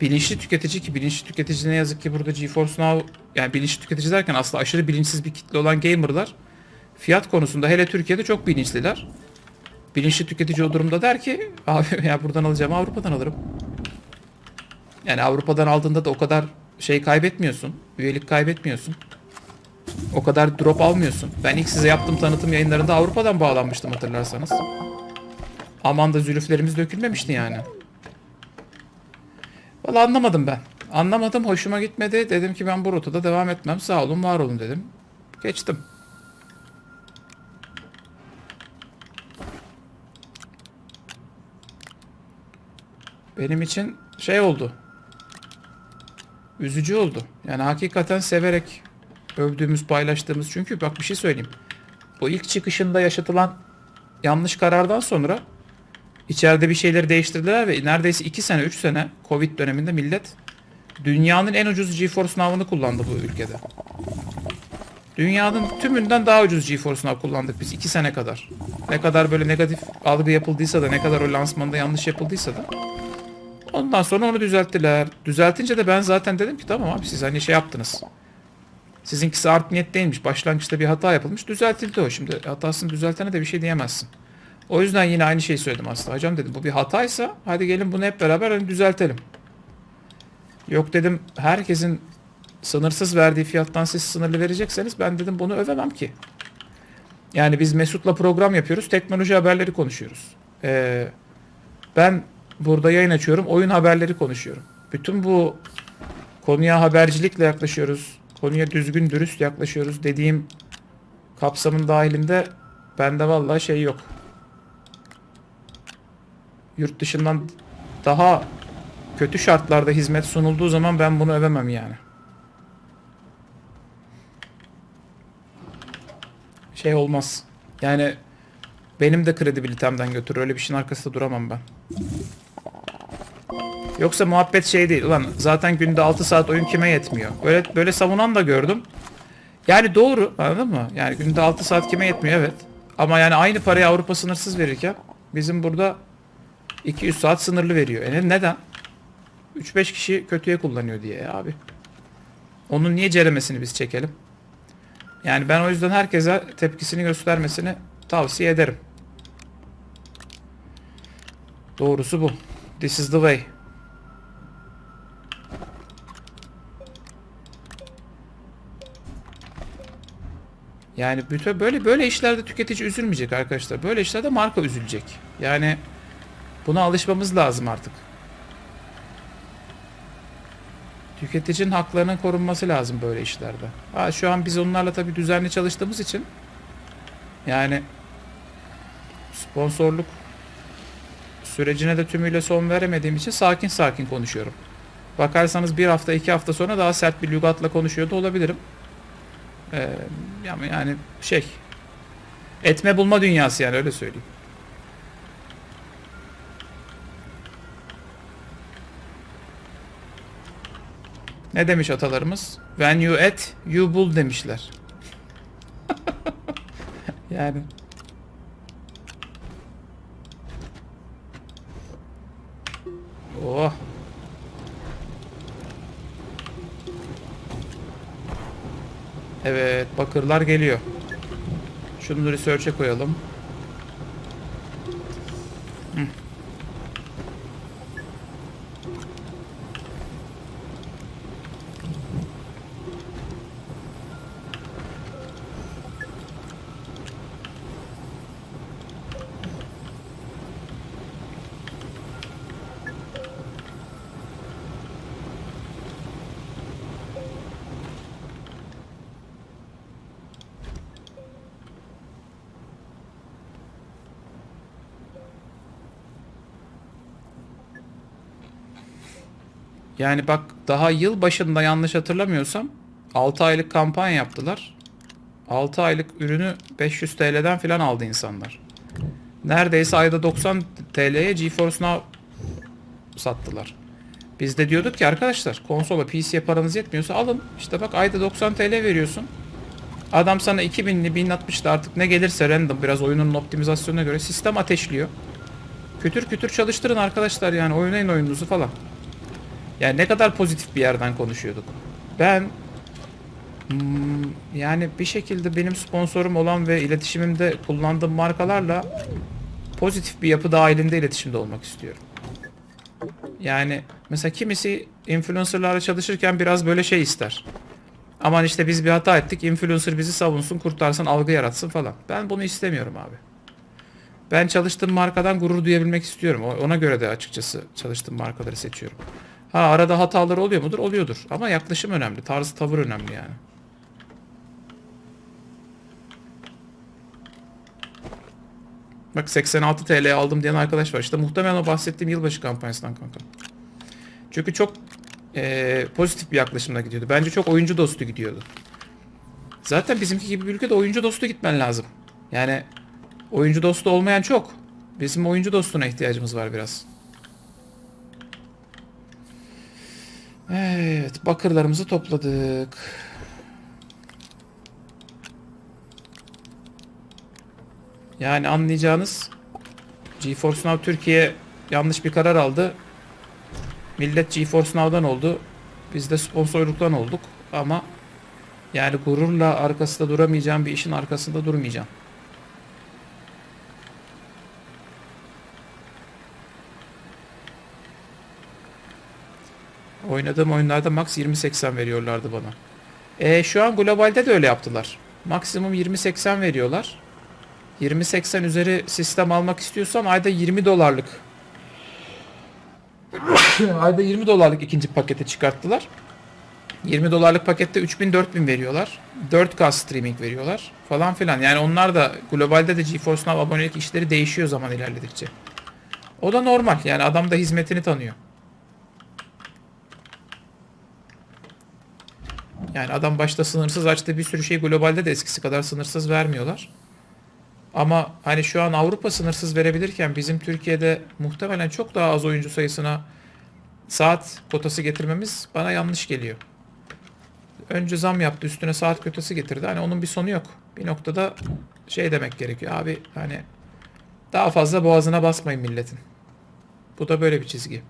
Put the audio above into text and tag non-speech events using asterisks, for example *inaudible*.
bilinçli tüketici ki bilinçli tüketici ne yazık ki burada GeForce Now yani bilinçli tüketici derken aslında aşırı bilinçsiz bir kitle olan gamerlar fiyat konusunda hele Türkiye'de çok bilinçliler. Bilinçli tüketici o durumda der ki abi *laughs* ya buradan alacağım Avrupa'dan alırım. Yani Avrupa'dan aldığında da o kadar şey kaybetmiyorsun. Üyelik kaybetmiyorsun. O kadar drop almıyorsun. Ben ilk size yaptığım tanıtım yayınlarında Avrupa'dan bağlanmıştım hatırlarsanız. Aman da zülüflerimiz dökülmemişti yani. Valla anlamadım ben. Anlamadım, hoşuma gitmedi. Dedim ki ben bu rotada devam etmem. Sağ olun, var olun dedim. Geçtim. Benim için şey oldu. Üzücü oldu. Yani hakikaten severek övdüğümüz, paylaştığımız. Çünkü bak bir şey söyleyeyim. O ilk çıkışında yaşatılan yanlış karardan sonra içeride bir şeyleri değiştirdiler ve neredeyse 2 sene, 3 sene Covid döneminde millet dünyanın en ucuz GeForce Now'ını kullandı bu ülkede. Dünyanın tümünden daha ucuz GeForce Now kullandık biz 2 sene kadar. Ne kadar böyle negatif algı yapıldıysa da ne kadar o lansmanda yanlış yapıldıysa da Ondan sonra onu düzelttiler. Düzeltince de ben zaten dedim ki tamam abi siz hani şey yaptınız. Sizinkisi art niyet değilmiş. Başlangıçta bir hata yapılmış. Düzeltildi o. Şimdi hatasını düzeltene de bir şey diyemezsin. O yüzden yine aynı şeyi söyledim aslında. Hocam dedim bu bir hataysa hadi gelin bunu hep beraber hani düzeltelim. Yok dedim herkesin sınırsız verdiği fiyattan siz sınırlı verecekseniz ben dedim bunu övemem ki. Yani biz Mesut'la program yapıyoruz. Teknoloji haberleri konuşuyoruz. Ee, ben burada yayın açıyorum. Oyun haberleri konuşuyorum. Bütün bu konuya habercilikle yaklaşıyoruz. Konuya düzgün dürüst yaklaşıyoruz dediğim kapsamın dahilinde bende vallahi şey yok. Yurt dışından daha kötü şartlarda hizmet sunulduğu zaman ben bunu övemem yani. Şey olmaz. Yani benim de kredibilitemden götürür. Öyle bir şeyin arkasında duramam ben. Yoksa muhabbet şey değil. Ulan zaten günde 6 saat oyun kime yetmiyor? Böyle böyle savunan da gördüm. Yani doğru anladın mı? Yani günde 6 saat kime yetmiyor evet. Ama yani aynı parayı Avrupa sınırsız verirken bizim burada 200 saat sınırlı veriyor. E neden? 3-5 kişi kötüye kullanıyor diye abi. Onun niye ceremesini biz çekelim? Yani ben o yüzden herkese tepkisini göstermesini tavsiye ederim. Doğrusu bu. This is the way. Yani böyle böyle işlerde tüketici üzülmeyecek arkadaşlar. Böyle işlerde marka üzülecek. Yani buna alışmamız lazım artık. Tüketicinin haklarının korunması lazım böyle işlerde. Ha, şu an biz onlarla tabii düzenli çalıştığımız için yani sponsorluk sürecine de tümüyle son veremediğim için sakin sakin konuşuyorum. Bakarsanız bir hafta iki hafta sonra daha sert bir lügatla konuşuyor da olabilirim. Ee, yani, şey etme bulma dünyası yani öyle söyleyeyim. Ne demiş atalarımız? When you et, you bul demişler. *laughs* yani Oh. Evet, bakırlar geliyor. Şunu research'e koyalım. Yani bak daha yıl başında yanlış hatırlamıyorsam 6 aylık kampanya yaptılar. 6 aylık ürünü 500 TL'den falan aldı insanlar. Neredeyse ayda 90 TL'ye GeForce Now sattılar. Biz de diyorduk ki arkadaşlar konsola PC'ye paranız yetmiyorsa alın. İşte bak ayda 90 TL veriyorsun. Adam sana 2000'li 1060'lı artık ne gelirse random biraz oyunun optimizasyonuna göre sistem ateşliyor. Kütür kütür çalıştırın arkadaşlar yani oynayın oyununuzu falan. Yani ne kadar pozitif bir yerden konuşuyorduk. Ben hmm, yani bir şekilde benim sponsorum olan ve iletişimimde kullandığım markalarla pozitif bir yapı dahilinde iletişimde olmak istiyorum. Yani mesela kimisi influencerlarla çalışırken biraz böyle şey ister. Aman işte biz bir hata ettik, influencer bizi savunsun, kurtarsın, algı yaratsın falan. Ben bunu istemiyorum abi. Ben çalıştığım markadan gurur duyabilmek istiyorum. Ona göre de açıkçası çalıştığım markaları seçiyorum. Ha arada hataları oluyor mudur? Oluyordur. Ama yaklaşım önemli. Tarz, tavır önemli yani. Bak 86 TL aldım diyen arkadaş var. İşte muhtemelen o bahsettiğim yılbaşı kampanyasından kanka. Çünkü çok eee, pozitif bir yaklaşımla gidiyordu. Bence çok oyuncu dostu gidiyordu. Zaten bizimki gibi bir ülkede oyuncu dostu gitmen lazım. Yani oyuncu dostu olmayan çok. Bizim oyuncu dostuna ihtiyacımız var biraz. Evet, bakırlarımızı topladık. Yani anlayacağınız GeForce Now Türkiye yanlış bir karar aldı. Millet GeForce Now'dan oldu. Biz de sponsorluktan olduk. Ama yani gururla arkasında duramayacağım bir işin arkasında durmayacağım. Oynadığım oyunlarda max 20-80 veriyorlardı bana. E, şu an globalde de öyle yaptılar. Maksimum 20-80 veriyorlar. 20-80 üzeri sistem almak istiyorsan ayda 20 dolarlık *coughs* ayda 20 dolarlık ikinci paketi çıkarttılar. 20 dolarlık pakette 3000-4000 veriyorlar. 4K streaming veriyorlar falan filan. Yani onlar da globalde de GeForce Now abonelik işleri değişiyor zaman ilerledikçe. O da normal. Yani adam da hizmetini tanıyor. Yani adam başta sınırsız açtı bir sürü şey globalde de eskisi kadar sınırsız vermiyorlar. Ama hani şu an Avrupa sınırsız verebilirken bizim Türkiye'de muhtemelen çok daha az oyuncu sayısına saat kotası getirmemiz bana yanlış geliyor. Önce zam yaptı üstüne saat kotası getirdi. Hani onun bir sonu yok. Bir noktada şey demek gerekiyor abi hani daha fazla boğazına basmayın milletin. Bu da böyle bir çizgi.